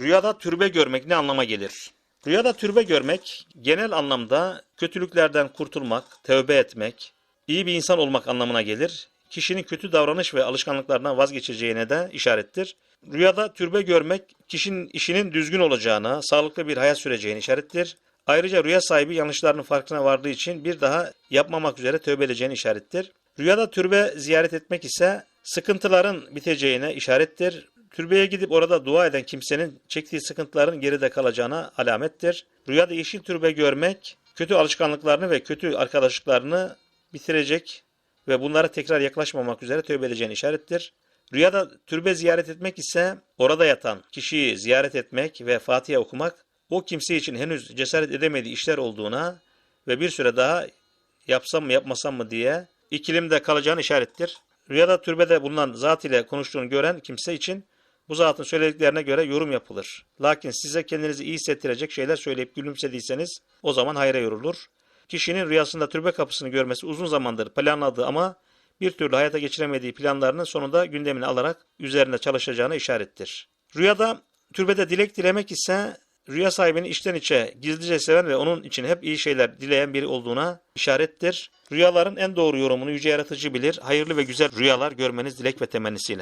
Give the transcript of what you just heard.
Rüyada türbe görmek ne anlama gelir? Rüyada türbe görmek genel anlamda kötülüklerden kurtulmak, tövbe etmek, iyi bir insan olmak anlamına gelir. Kişinin kötü davranış ve alışkanlıklarından vazgeçeceğine de işarettir. Rüyada türbe görmek kişinin işinin düzgün olacağına, sağlıklı bir hayat süreceğine işarettir. Ayrıca rüya sahibi yanlışlarının farkına vardığı için bir daha yapmamak üzere tövbe edeceğine işarettir. Rüyada türbe ziyaret etmek ise sıkıntıların biteceğine işarettir. Türbeye gidip orada dua eden kimsenin çektiği sıkıntıların geride kalacağına alamettir. Rüyada yeşil türbe görmek kötü alışkanlıklarını ve kötü arkadaşlıklarını bitirecek ve bunlara tekrar yaklaşmamak üzere tövbe edeceğine işarettir. Rüyada türbe ziyaret etmek ise orada yatan kişiyi ziyaret etmek ve Fatiha okumak o kimse için henüz cesaret edemediği işler olduğuna ve bir süre daha yapsam mı yapmasam mı diye ikilimde kalacağını işarettir. Rüyada türbede bulunan zat ile konuştuğunu gören kimse için bu zatın söylediklerine göre yorum yapılır. Lakin size kendinizi iyi hissettirecek şeyler söyleyip gülümsediyseniz o zaman hayra yorulur. Kişinin rüyasında türbe kapısını görmesi uzun zamandır planladığı ama bir türlü hayata geçiremediği planlarının sonunda gündemine alarak üzerinde çalışacağına işarettir. Rüyada türbede dilek dilemek ise rüya sahibini içten içe gizlice seven ve onun için hep iyi şeyler dileyen biri olduğuna işarettir. Rüyaların en doğru yorumunu yüce yaratıcı bilir. Hayırlı ve güzel rüyalar görmeniz dilek ve temennisiyle.